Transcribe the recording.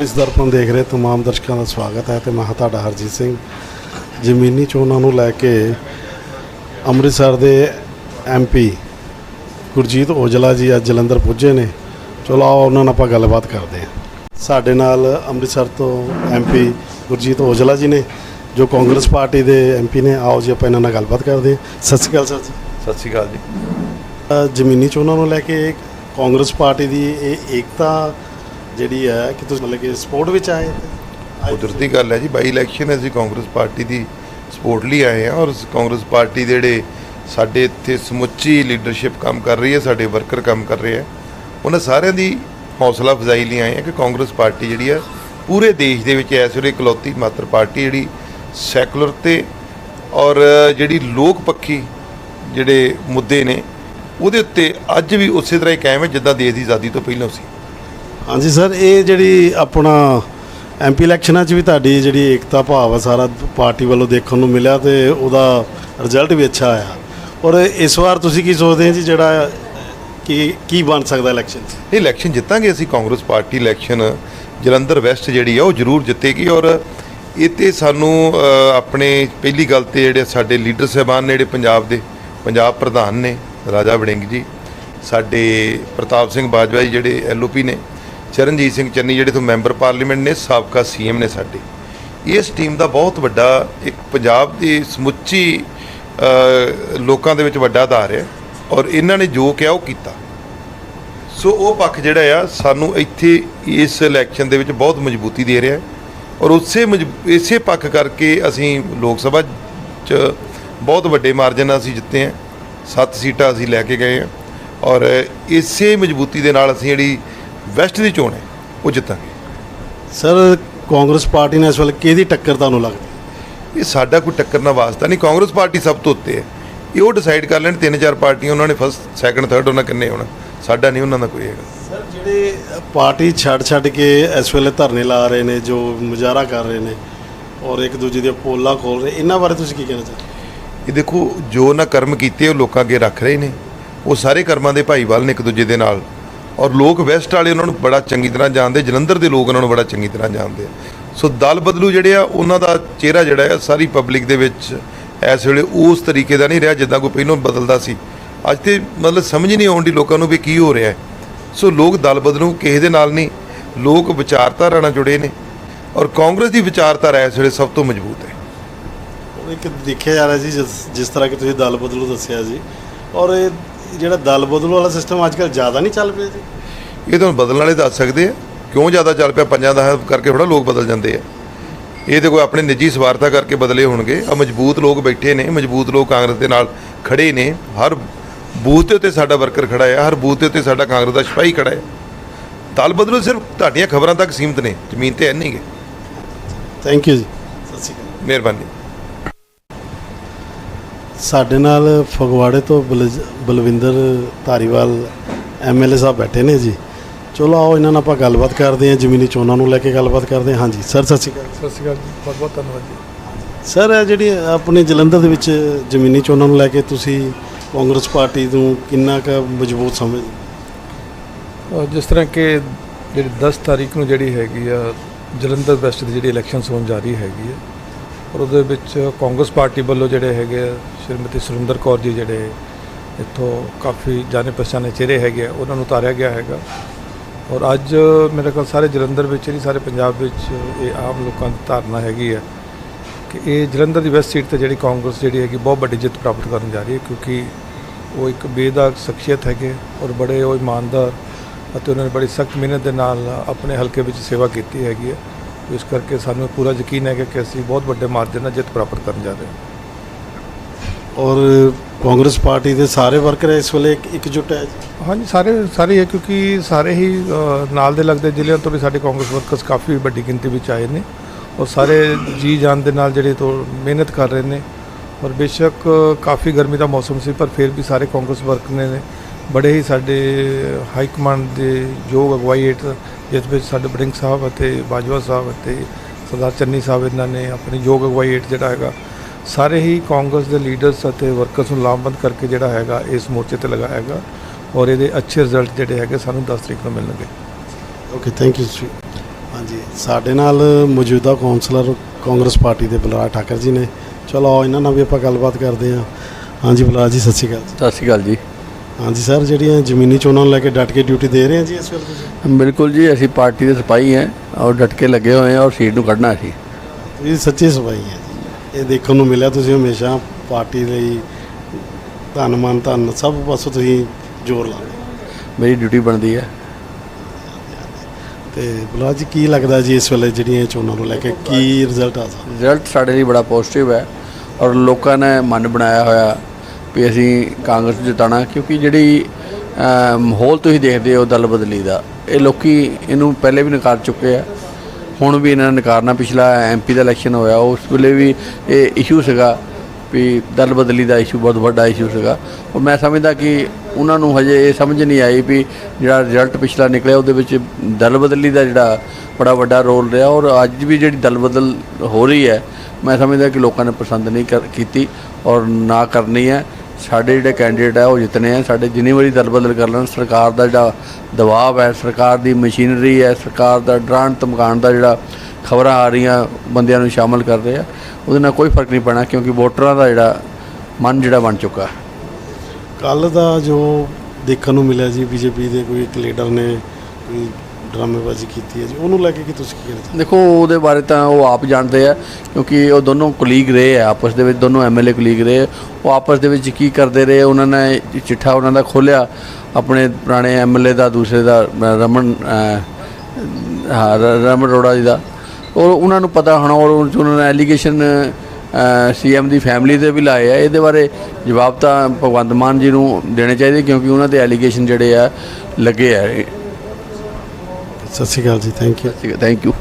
ਇਸ ਦਰਪਣ ਦੇਖ ਰਹੇ ਤਮਾਮ ਦਰਸ਼ਕਾਂ ਦਾ ਸਵਾਗਤ ਹੈ ਤੇ ਮੈਂ ਹਾਂ ਤੁਹਾਡਾ ਹਰਜੀਤ ਸਿੰਘ। ਜ਼ਮੀਨੀ ਚੋਣਾਂ ਨੂੰ ਲੈ ਕੇ ਅੰਮ੍ਰਿਤਸਰ ਦੇ ਐਮਪੀ ਗੁਰਜੀਤ ਔਜਲਾ ਜੀ ਅੱਜ ਜਲੰਧਰ ਪੁੱਜੇ ਨੇ। ਚਲੋ ਆਓ ਉਹਨਾਂ ਨਾਲ ਆਪਾਂ ਗੱਲਬਾਤ ਕਰਦੇ ਹਾਂ। ਸਾਡੇ ਨਾਲ ਅੰਮ੍ਰਿਤਸਰ ਤੋਂ ਐਮਪੀ ਗੁਰਜੀਤ ਔਜਲਾ ਜੀ ਨੇ ਜੋ ਕਾਂਗਰਸ ਪਾਰਟੀ ਦੇ ਐਮਪੀ ਨੇ। ਆਓ ਜੀ ਆਪਾਂ ਇਹਨਾਂ ਨਾਲ ਗੱਲਬਾਤ ਕਰਦੇ ਹਾਂ। ਸਤਿ ਸ਼੍ਰੀ ਅਕਾਲ ਸਰ ਜੀ। ਸਤਿ ਸ਼੍ਰੀ ਅਕਾਲ ਜੀ। ਜ਼ਮੀਨੀ ਚੋਣਾਂ ਨੂੰ ਲੈ ਕੇ ਕਾਂਗਰਸ ਪਾਰਟੀ ਦੀ ਇਹ ਏਕਤਾ ਜਿਹੜੀ ਹੈ ਕਿ ਤੁਸੀਂ ਮਤਲਬ ਕਿ ਸਪੋਰਟ ਵਿੱਚ ਆਏ ਕੁਦਰਤੀ ਗੱਲ ਹੈ ਜੀ ਬਾਈ ਇਲੈਕਸ਼ਨ ਅਸੀਂ ਕਾਂਗਰਸ ਪਾਰਟੀ ਦੀ ਸਪੋਰਟ ਲਈ ਆਏ ਹਾਂ ਔਰ ਕਾਂਗਰਸ ਪਾਰਟੀ ਦੇ ਜਿਹੜੇ ਸਾਡੇ ਇੱਥੇ ਸਮੁੱਚੀ ਲੀਡਰਸ਼ਿਪ ਕੰਮ ਕਰ ਰਹੀ ਹੈ, ਸਾਡੇ ਵਰਕਰ ਕੰਮ ਕਰ ਰਹੇ ਆ ਉਹਨਾਂ ਸਾਰਿਆਂ ਦੀ ਹੌਸਲਾ ਅਫਜ਼ਾਈ ਲਈ ਆਏ ਹਾਂ ਕਿ ਕਾਂਗਰਸ ਪਾਰਟੀ ਜਿਹੜੀ ਆ ਪੂਰੇ ਦੇਸ਼ ਦੇ ਵਿੱਚ ਇਸ ਵੇਲੇ ਇਕਲੌਤੀ ਮਾਤਰ ਪਾਰਟੀ ਜਿਹੜੀ ਸੈਕੂਲਰ ਤੇ ਔਰ ਜਿਹੜੀ ਲੋਕ ਪੱਖੀ ਜਿਹੜੇ ਮੁੱਦੇ ਨੇ, ਉਹਦੇ ਉੱਤੇ ਅੱਜ ਵੀ ਉਸੇ ਤਰ੍ਹਾਂ ਹੀ ਕਾਇਮ ਹੈ ਜਿੱਦਾਂ ਦੇਸ਼ ਦੀ ਆਜ਼ਾਦੀ ਤੋਂ ਪਹਿਲਾਂ ਸੀ। ਹਾਂਜੀ ਸਰ, ਇਹ ਜਿਹੜੀ ਆਪਣਾ ਐਮਪੀ ਇਲੈਕਸ਼ਨਾਂ 'ਚ ਵੀ ਤੁਹਾਡੀ ਜਿਹੜੀ ਏਕਤਾ ਭਾਵ ਆ, ਸਾਰਾ ਪਾਰਟੀ ਵੱਲੋਂ ਦੇਖਣ ਨੂੰ ਮਿਲਿਆ ਤੇ ਉਹਦਾ ਰਿਜ਼ਲਟ ਵੀ ਅੱਛਾ ਆਇਆ। ਔਰ ਇਸ ਵਾਰ ਤੁਸੀਂ ਕੀ ਸੋਚਦੇ ਹੋ ਜੀ ਜਿਹੜਾ ਕੀ ਕੀ ਬਣ ਸਕਦਾ ਇਲੈਕਸ਼ਨ 'ਚ? ਇਹ ਇਲੈਕਸ਼ਨ ਜਿੱਤਾਂਗੇ ਅਸੀਂ, Congress party election, Jalandhar west ਜਿਹੜੀ ਆ, ਉਹ ਜ਼ਰੂਰ ਜਿੱਤੇਗੀ। ਔਰ ਇਹ ਤੇ ਸਾਨੂੰ ਆਪਣੇ ਪਹਿਲੀ ਗੱਲ ਤੇ ਜਿਹੜੇ ਸਾਡੇ ਲੀਡਰ ਸਾਹਿਬਾਨ ਨੇ, ਜਿਹੜੇ ਪੰਜਾਬ ਦੇ ਪੰਜਾਬ ਪ੍ਰਧਾਨ ਨੇ, ਰਾਜਾ ਵੜਿੰਗ ਜੀ, ਸਾਡੇ ਪ੍ਰਤਾਪ ਸਿੰਘ ਬਾਜਵਾ ਜੀ, ਜਿਹੜੇ ਐਲਓਪੀ ਨੇ ਚਰਨਜੀਤ ਸਿੰਘ ਚੰਨੀ ਜਿਹੜੇ ਤੋਂ ਮੈਂਬਰ ਪਾਰਲੀਮੈਂਟ ਨੇ, ਸਾਬਕਾ ਸੀਐਮ ਨੇ ਸਾਡੇ। ਇਸ ਟੀਮ ਦਾ ਬਹੁਤ ਵੱਡਾ ਇੱਕ ਪੰਜਾਬ ਦੀ ਸਮੁੱਚੀ ਲੋਕਾਂ ਦੇ ਵਿੱਚ ਵੱਡਾ ਆਧਾਰ ਹੈ ਔਰ ਇਹਨਾਂ ਨੇ ਜੋ ਕਿਹਾ ਉਹ ਕੀਤਾ। ਸੋ ਉਹ ਪੱਖ ਜਿਹੜਾ ਆ, ਸਾਨੂੰ ਇੱਥੇ ਇਸ ਇਲੈਕਸ਼ਨ ਦੇ ਵਿੱਚ ਬਹੁਤ ਮਜ਼ਬੂਤੀ ਦੇ ਰਿਹਾ ਔਰ ਉਸੇ ਮਜ਼ਬ- ਇਸੇ ਪੱਖ ਕਰਕੇ ਅਸੀਂ ਲੋਕ ਸਭਾ ਚ ਬਹੁਤ ਵੱਡੇ ਮਾਰਜਨ ਨਾਲ ਅਸੀਂ ਜਿੱਤੇ ਹਾਂ। ਸੱਤ ਸੀਟਾਂ ਅਸੀਂ ਲੈ ਕੇ ਗਏ ਹਾਂ ਔਰ ਇਸੇ ਮਜ਼ਬੂਤੀ ਦੇ ਨਾਲ ਅਸੀਂ ਜਿਹੜੀ ਵੈਸਟ ਦੀ ਚੋਣ ਹੈ ਉਹ ਜਿੱਤਾਂਗੇ। ਸਰ ਕਾਂਗਰਸ ਪਾਰਟੀ ਨਾਲ ਇਸ ਵੇਲੇ ਕਿਹਦੀ ਟੱਕਰ ਤੁਹਾਨੂੰ ਲੱਗਦੀ? ਇਹ ਸਾਡਾ ਕੋਈ ਟੱਕਰ ਨਾ ਵਾਸਤਾ ਨਹੀਂ ਕਾਂਗਰਸ ਪਾਰਟੀ ਸਭ ਤੋਂ ਉੱਤੇ ਹੈ। ਇਹ ਉਹ ਡਿਸਾਈਡ ਕਰ ਲੈਣ ਤਿੰਨ ਚਾਰ ਪਾਰਟੀਆਂ ਉਹਨਾਂ ਨੇ ਫਸਟ ਸੈਕੰਡ ਥਰਡ ਉਹਨਾਂ ਕਿੰਨੇ ਹੋਣਾ ਸਾਡਾ ਨਹੀਂ ਉਹਨਾਂ ਦਾ ਕੋਈ ਹੈਗਾ। ਸਰ ਜਿਹੜੇ ਪਾਰਟੀ ਛੱਡ ਛੱਡ ਕੇ ਇਸ ਵੇਲੇ ਧਰਨੇ ਲਾ ਰਹੇ ਨੇ ਜੋ ਮੁਜ਼ਾਹਰਾ ਕਰ ਰਹੇ ਨੇ ਔਰ ਇੱਕ ਦੂਜੇ ਦੀਆਂ ਪੋਲਾਂ ਖੋਲ ਰਹੇ ਇਹਨਾਂ ਬਾਰੇ ਤੁਸੀਂ ਕੀ ਕਹਿਣਾ ਚਾਹੁੰਦੇ ਇਹ ਦੇਖੋ ਜੋ ਉਹਨਾਂ ਕਰਮ ਕੀਤੇ ਉਹ ਲੋਕਾਂ ਅੱਗੇ ਰੱਖ ਰਹੇ ਨੇ। ਉਹ ਸਾਰੇ ਕਰਮਾਂ ਦੇ ਭਾਈਵਾਲ ਨੇ ਇੱਕ ਦੂਜੇ ਦੇ ਨਾਲ। ਔਰ ਲੋਕ ਵੈਸਟ ਵਾਲੇ ਉਹਨਾਂ ਨੂੰ ਬੜਾ ਚੰਗੀ ਤਰ੍ਹਾਂ ਜਾਣਦੇ, ਜਲੰਧਰ ਦੇ ਲੋਕ ਉਹਨਾਂ ਨੂੰ ਬੜਾ ਚੰਗੀ ਤਰ੍ਹਾਂ ਜਾਣਦੇ ਆ। ਸੋ ਦਲ ਬਦਲੂ ਜਿਹੜੇ ਆ, ਉਹਨਾਂ ਦਾ ਚਿਹਰਾ ਜਿਹੜਾ ਹੈ ਸਾਰੀ ਪਬਲਿਕ ਦੇ ਵਿੱਚ ਇਸ ਵੇਲੇ ਉਸ ਤਰੀਕੇ ਦਾ ਨਹੀਂ ਰਿਹਾ ਜਿੱਦਾਂ ਕੋਈ ਪਹਿਲਾਂ ਬਦਲਦਾ ਸੀ। ਅੱਜ ਤੇ ਮਤਲਬ ਸਮਝ ਹੀ ਨਹੀਂ ਆਉਂਦੀ ਲੋਕਾਂ ਨੂੰ ਵੀ ਕੀ ਹੋ ਰਿਹਾ ਹੈ। ਸੋ ਲੋਕ ਦਲ ਬਦਲੂ, ਕਿਸੇ ਦੇ ਨਾਲ ਨਹੀਂ। ਲੋਕ ਵਿਚਾਰਧਾਰਾ ਨਾਲ ਜੁੜੇ ਨੇ ਔਰ ਕਾਂਗਰਸ ਦੀ ਵਿਚਾਰਧਾਰਾ ਇਸ ਵੇਲੇ ਸਭ ਤੋਂ ਮਜ਼ਬੂਤ ਹੈ। ਇੱਕ ਦੇਖਿਆ ਜਾ ਰਿਹਾ ਜੀ ਜਿਸ ਜਿਸ ਤਰ੍ਹਾਂ ਕਿ ਤੁਸੀਂ ਦਲ ਬਦਲੂ ਦੱਸਿਆ ਜੀ ਔਰ ਇਹ ਜਿਹੜਾ ਦਲ ਬਦਲੂ ਵਾਲਾ ਸਿਸਟਮ ਅੱਜ ਕੱਲ੍ਹ ਜ਼ਿਆਦਾ ਨਹੀਂ ਚੱਲ ਪਿਆ ਜੀ। ਇਹ ਤੁਹਾਨੂੰ ਬਦਲਣ ਵਾਲੇ ਦੱਸ ਸਕਦੇ ਆ। ਕਿਉਂ ਜ਼ਿਆਦਾ ਚੱਲ ਪਿਆ? ਪੰਜਾਂ ਦਾ ਕਰਕੇ ਥੋੜਾ ਲੋਕ ਬਦਲ ਜਾਂਦੇ ਆ। ਇਹ ਤੇ ਕੋਈ ਆਪਣੇ ਨਿੱਜੀ ਸਵਾਰਥਾ ਕਰਕੇ ਬਦਲੇ ਹੋਣਗੇ। ਆ ਮਜ਼ਬੂਤ ਲੋਕ ਬੈਠੇ ਨੇ ਮਜ਼ਬੂਤ ਲੋਕ ਕਾਂਗਰਸ ਦੇ ਨਾਲ ਖੜੇ ਨੇ। ਹਰ ਬੂਥ ਦੇ ਉੱਤੇ ਸਾਡਾ ਵਰਕਰ ਖੜਾ ਹੈ ਹਰ ਬੂਥ ਦੇ ਉੱਤੇ ਸਾਡਾ ਕਾਂਗਰਸ ਦਾ ਸਿਪਾਹੀ ਖੜਾ ਹੈ ਦਲ ਬਦਲੂ ਸਿਰਫ ਤੁਹਾਡੀਆਂ ਖਬਰਾਂ ਤੱਕ ਸੀਮਤ ਨੇ। ਜ਼ਮੀਨ ਤੇ ਹੈ ਨਹੀਂਗੇ ਥੈਂਕ ਯੂ ਜੀ। ਸਤਿ ਸ਼੍ਰੀ ਅਕਾਲ। ਮਿਹਰਬਾਨੀ। ਸਾਡੇ ਨਾਲ ਫਗਵਾੜੇ ਤੋਂ ਬਲਜ- ਬਲਵਿੰਦਰ ਧਾਰੀਵਾਲ ਐਮਐਲਏ ਸਾਹਿਬ ਬੈਠੇ ਨੇ ਜੀ। ਚਲੋ ਆਓ ਇਹਨਾਂ ਨਾਲ ਆਪਾਂ ਗੱਲਬਾਤ ਕਰਦੇ ਹਾਂ ਜ਼ਮੀਨੀ ਚੋਣਾਂ ਨੂੰ ਲੈ ਕੇ ਗੱਲਬਾਤ ਕਰਦੇ ਹਾਂ। ਹਾਂਜੀ ਸਰ ਸਤਿ ਸ਼੍ਰੀ ਅਕਾਲ ਸਤਿ ਸ਼੍ਰੀ ਅਕਾਲ ਜੀ ਬਹੁਤ ਬਹੁਤ ਧੰਨਵਾਦ ਜੀ। ਸਰ ਇਹ ਜਿਹੜੀ ਆਪਣੇ ਜਲੰਧਰ ਦੇ ਵਿੱਚ ਜ਼ਮੀਨੀ ਚੋਣਾਂ ਨੂੰ ਲੈ ਕੇ ਤੁਸੀਂ ਕਾਂਗਰਸ ਪਾਰਟੀ ਨੂੰ ਕਿੰਨਾ ਕੁ ਮਜ਼ਬੂਤ ਸਮਝਦੇ ਅਹ ਜਿਸ ਤਰ੍ਹਾਂ ਕਿ ਜਿਹੜੀ 10 ਤਾਰੀਖ ਨੂੰ ਜਿਹੜੀ ਹੈਗੀ ਆ ਜਲੰਧਰ ਵੈਸਟ ਦੀ ਜਿਹੜੀ ਇਲੈਕਸ਼ਨਸ ਹੋਣ ਜਾ ਰਹੀ ਹੈਗੀ ਆ ਔਰ ਉਹਦੇ ਵਿੱਚ ਕਾਂਗਰਸ ਪਾਰਟੀ ਵੱਲੋਂ ਜਿਹੜੇ ਹੈਗੇ ਆ, ਸ਼੍ਰੀਮਤੀ ਸੁਰਿੰਦਰ ਕੌਰ ਜੀ ਜਿਹੜੇ ਇੱਥੋਂ ਕਾਫੀ ਜਾਣੇ ਪਛਾਣੇ ਚਿਹਰੇ ਹੈਗੇ ਆ, ਉਹਨਾਂ ਨੂੰ ਉਤਾਰਿਆ ਗਿਆ ਹੈਗਾ। ਔਰ ਅੱਜ ਮੇਰੇ ਕੋਲ ਸਾਰੇ ਜਲੰਧਰ ਵਿੱਚ ਨਹੀਂ, ਸਾਰੇ ਪੰਜਾਬ ਵਿੱਚ ਇਹ ਆਮ ਲੋਕਾਂ ਦੀ ਧਾਰਨਾ ਹੈਗੀ ਹੈ ਕਿ ਇਹ ਜਲੰਧਰ ਦੀ ਵੈਸਟ ਸੀਟ ਤੇ ਜਿਹੜੀ ਕਾਂਗਰਸ ਜਿਹੜੀ ਹੈਗੀ ਬਹੁਤ ਵੱਡੀ ਜਿੱਤ ਪ੍ਰਾਪਤ ਕਰਨ ਜਾ ਰਹੀ ਹੈ, ਕਿਉਂਕਿ ਉਹ ਇੱਕ ਬੇਦਾਗ ਸ਼ਖਸੀਅਤ ਹੈਗੇ ਔਰ ਬੜੇ ਉਹ ਇਮਾਨਦਾਰ ਅਤੇ ਉਹਨਾਂ ਨੇ ਬੜੀ ਸਖਤ ਮਿਹਨਤ ਦੇ ਨਾਲ ਆਪਣੇ ਹਲਕੇ ਵਿੱਚ ਸੇਵਾ ਕੀਤੀ ਹੈਗੀ ਹੈ ਇਸ ਕਰਕੇ ਸਾਨੂੰ ਪੂਰਾ ਯਕੀਨ ਹੈ ਕਿ ਅਸੀਂ ਬਹੁਤ ਵੱਡੇ ਮਾਰਜਨ ਨਾਲ ਜਿੱਤ ਪ੍ਰਾਪਤ ਕਰਨ ਜਾ ਰਹੇ ਹਾਂ ਔਰ ਕਾਂਗਰਸ ਪਾਰਟੀ ਦੇ ਸਾਰੇ ਵਰਕਰ ਇਸ ਵੇਲੇ ਇੱਕ- ਇਕਜੁੱਟ ਹੈ। ਹਾਂਜੀ ਸਾਰੇ ਸਾਰੇ ਹੈ ਕਿਉਂਕਿ ਸਾਰੇ ਹੀ ਅ, ਨਾਲ ਦੇ ਲੱਗਦੇ ਜ਼ਿਲ੍ਹਿਆਂ ਤੋਂ ਵੀ ਸਾਡੇ ਕਾਂਗਰਸ ਵਰਕਰਸ ਕਾਫੀ ਵੱਡੀ ਗਿਣਤੀ ਵਿੱਚ ਆਏ ਨੇ ਔਰ ਸਾਰੇ ਜੀ ਜਾਨ ਦੇ ਨਾਲ ਜਿਹੜੇ ਤੋਂ ਮਿਹਨਤ ਕਰ ਰਹੇ ਨੇ ਔਰ ਬੇਸ਼ੱਕ ਕਾਫੀ ਗਰਮੀ ਦਾ ਮੌਸਮ ਸੀ ਪਰ ਫਿਰ ਵੀ ਸਾਰੇ ਕਾਂਗਰਸ ਵਰਕਰ ਨੇ ਬੜੇ ਹੀ ਸਾਡੇ ਹਾਈ ਕਮਾਂਡ ਦੇ ਯੋਗ ਅਗਵਾਈ ਹੇਠ ਜਿਸ ਵਿੱਚ ਸਾਡੇ ਬੜਿੰਗ ਸਾਹਿਬ ਅਤੇ ਬਾਜਵਾ ਸਾਹਿਬ ਅਤੇ ਸਰਦਾਰ ਚੰਨੀ ਸਾਹਿਬ ਇਹਨਾਂ ਨੇ ਆਪਣੀ ਯੋਗ ਅਗਵਾਈ ਹੇਠ ਜਿਹੜਾ ਹੈਗਾ ਸਾਰੇ ਹੀ ਕਾਂਗਰਸ ਦੇ ਲੀਡਰਸ ਅਤੇ ਵਰਕਰਸ ਨੂੰ ਲਾਮਬੰਦ ਕਰਕੇ ਜਿਹੜਾ ਹੈਗਾ ਇਸ ਮੋਰਚੇ ਤੇ ਲਗਾਇਆ ਹੈਗਾ ਔਰ ਇਹਦੇ ਅੱਛੇ ਰਿਜ਼ਲਟ ਜਿਹੜੇ ਹੈਗੇ ਸਾਨੂੰ 10 ਤਰੀਕ ਨੂੰ ਮਿਲਣਗੇ। ਓਕੇ ਥੈਂਕ ਯੂ ਜੀ ਹਾਂਜੀ ਸਾਡੇ ਨਾਲ ਮੌਜੂਦਾ ਕਾਉਂਸਲਰ ਕਾਂਗਰਸ ਪਾਰਟੀ ਦੇ ਬਲਰਾਜ ਠਾਕਰ ਜੀ ਨੇ। ਚਲੋ ਇਹਨਾਂ ਨਾਲ ਵੀ ਆਪਾਂ ਗੱਲਬਾਤ ਕਰਦੇ ਹਾਂ। ਹਾਂਜੀ ਬਲਰਾਜ ਜੀ ਸਤਿ ਸ਼੍ਰੀ ਅਕਾਲ ਸਤਿ ਸ਼੍ਰੀ ਅਕਾਲ ਜੀ। ਹਾਂਜੀ ਸਰ ਜਿਹੜੀਆਂ ਜ਼ਮੀਨੀ ਚੋਣਾਂ ਨੂੰ ਲੈ ਕੇ ਡਟ ਕੇ ਡਿਊਟੀ ਦੇ ਰਹੇ ਹਾਂ ਜੀ ਇਸ ਵੇਲੇ ਤੁਸੀਂ? ਬਿਲਕੁਲ ਜੀ ਅਸੀਂ ਪਾਰਟੀ ਦੇ ਸਿਪਾਹੀ ਹਾਂ ਔਰ ਡਟ ਕੇ ਲੱਗੇ ਹੋਏ ਹਾਂ ਔਰ ਸੀਟ ਨੂੰ ਕੱਢਣਾ ਸੀ ਇਹ ਸੱਚੀ ਸਫ਼ਾਈ ਹੈ ਜੀ। ਇਹ ਦੇਖਣ ਨੂੰ ਮਿਲਿਆ ਤੁਸੀਂ ਹਮੇਸ਼ਾ ਪਾਰਟੀ ਲਈ ਧੰਨ ਮਨ ਧੰਨ ਸਭ ਪਾਸੋਂ ਤੁਸੀਂ ਜ਼ੋਰ ਲਾਉਂਦੇ ਮੇਰੀ ਡਿਊਟੀ ਬਣਦੀ ਹੈ। ਤੇ ਬਲਰਾਜ ਜੀ ਕੀ ਲੱਗਦਾ ਜੀ ਇਸ ਵੇਲੇ ਜਿਹੜੀਆਂ ਇਹ ਚੋਣਾਂ ਨੂੰ ਲੈ ਕੇ ਕੀ ਰਿਜ਼ਲਟ ਆ ਸਕਦਾ? ਰਿਜ਼ਲਟ ਸਾਡੇ ਲਈ ਬੜਾ ਪੋਜ਼ਿਟਿਵ ਹੈ ਔਰ ਲੋਕਾਂ ਨੇ ਮਨ ਬਣਾਇਆ ਹੋਇਆ ਵੀ ਅਸੀਂ ਕਾਂਗਰਸ ਨੂੰ ਜਿਤਾਣਾ ਕਿਉਂਕਿ ਜਿਹੜੀ ਮਾਹੌਲ ਤੁਸੀਂ ਦੇਖਦੇ ਹੋ ਦਲ ਬਦਲੀ ਦਾ, ਇਹ ਲੋਕੀ ਇਹਨੂੰ ਪਹਿਲੇ ਵੀ ਨਕਾਰ ਚੁੱਕੇ ਆ। ਹੁਣ ਵੀ ਇਹਨਾਂ ਨੇ ਨਕਾਰਨਾ, ਪਿਛਲਾ ਐਮਪੀ ਦਾ ਇਲੈਕਸ਼ਨ ਹੋਇਆ, ਉਸ ਵੇਲੇ ਵੀ ਇਹ ਇਸ਼ੂ ਸੀਗਾ ਵੀ ਦਲ ਬਦਲੀ ਦਾ ਇਸ਼ੂ ਬਹੁਤ ਵੱਡਾ ਇਸ਼ੂ ਸੀਗਾ। ਔਰ ਮੈਂ ਸਮਝਦਾ ਕਿ ਉਹਨਾਂ ਨੂੰ ਹਜੇ ਇਹ ਸਮਝ ਨਹੀਂ ਆਈ ਵੀ ਜਿਹੜਾ ਰਿਜ਼ਲਟ ਪਿਛਲਾ ਨਿਕਲਿਆ, ਉਹਦੇ ਵਿੱਚ ਦਲ ਬਦਲੀ ਦਾ ਜਿਹੜਾ ਬੜਾ ਵੱਡਾ ਰੋਲ ਰਿਹਾ, ਔਰ ਅੱਜ ਵੀ ਜਿਹੜੀ ਦਲ ਬਦਲ ਹੋ ਰਹੀ ਹੈ, ਮੈਂ ਸਮਝਦਾ ਕਿ ਲੋਕਾਂ ਨੇ ਪਸੰਦ ਨਹੀਂ ਕਰ- ਕੀਤੀ ਔਰ ਨਾ ਕਰਨੀ ਹੈ। ਸਾਡੇ ਜਿਹੜੇ ਕੈਂਡੀਡੇਟ ਹੈ ਉਹ ਜਿੱਤਨੇ ਆ, ਸਾਡੇ ਜਿੰਨੀ ਵਾਰੀ ਦਲ ਬਦਲ ਕਰ ਲੈਣ, ਸਰਕਾਰ ਦਾ ਜਿਹੜਾ ਦਬਾਅ ਹੈ, ਸਰਕਾਰ ਦੀ ਮਸ਼ੀਨਰੀ ਹੈ, ਸਰਕਾਰ ਦਾ ਡਰਾਂਟ ਧਮਕਾਉਣ ਦਾ ਜਿਹੜਾ ਖਬਰਾਂ ਆ ਰਹੀਆਂ ਬੰਦਿਆਂ ਨੂੰ ਸ਼ਾਮਲ ਕਰ ਰਹੇ ਆ, ਉਹਦੇ ਨਾਲ ਕੋਈ ਫ਼ਰਕ ਨਹੀਂ ਪੈਣਾ ਕਿਉਂਕਿ ਵੋਟਰਾਂ ਦਾ ਜਿਹੜਾ ਮਨ ਜਿਹੜਾ ਬਣ ਚੁੱਕਾ। ਕੱਲ ਦਾ ਜੋ ਦੇਖਣ ਨੂੰ ਮਿਲਿਆ ਜੀ, ਬੀਜੇਪੀ ਦੇ ਕੋਈ ਇੱਕ ਲੀਡਰ ਨੇ ਡਰਾਮੇਬਾਜ਼ੀ ਕੀਤੀ ਹੈ ਜੀ। ਉਹਨੂੰ ਲੈ ਕੇ ਕੀ ਤੁਸੀਂ ਕੀ ਕਹਿਣਾ ਦੇਖੋ, ਉਹਦੇ ਬਾਰੇ ਤਾਂ ਉਹ ਆਪ ਜਾਣਦੇ ਆ, ਕਿਉਂਕਿ ਉਹ ਦੋਨੋਂ ਕਲੀਗ ਰਹੇ ਆ, ਆਪਸ ਦੇ ਵਿੱਚ ਦੋਨੋਂ ਐਮਐਲਏ ਕਲੀਗ ਰਹੇ। ਉਹ ਆਪਸ ਦੇ ਵਿੱਚ ਕੀ ਕਰਦੇ ਰਹੇ, ਉਹਨਾਂ ਨੇ ਚਿੱਠਾ ਉਹਨਾਂ ਦਾ ਖੋਲਿਆ ਆਪਣੇ ਪੁਰਾਣੇ ਐਮਐਲਏ ਦਾ, ਦੂਸਰੇ ਦਾ ਰਮਨ ਹਾਂ ਰਮਨ ਅਰੋੜਾ ਜੀ ਦਾ। ਔਰ ਉਹਨਾਂ ਨੂੰ ਪਤਾ ਹੋਣਾ, ਔਰ ਉਹਨਾਂ ਨੇ ਐਲੀਗੇਸ਼ਨ ਸੀਐਮ ਦੀ ਫੈਮਿਲੀ 'ਤੇ ਵੀ ਲਾਏ ਆ। ਇਹਦੇ ਬਾਰੇ ਜਵਾਬ ਤਾਂ ਭਗਵੰਤ ਮਾਨ ਜੀ ਨੂੰ ਦੇਣੇ ਚਾਹੀਦੇ, ਕਿਉਂਕਿ ਉਹਨਾਂ ਦੇ ਐਲੀਗੇਸ਼ਨ ਜਿਹੜੇ ਆ, ਲੱਗੇ ਆ। ਸਤਿ ਸ਼੍ਰੀ ਅਕਾਲ ਜੀ ਥੈਂਕ ਯੂ ਠੀਕ ਥੈਂਕ ਯੂ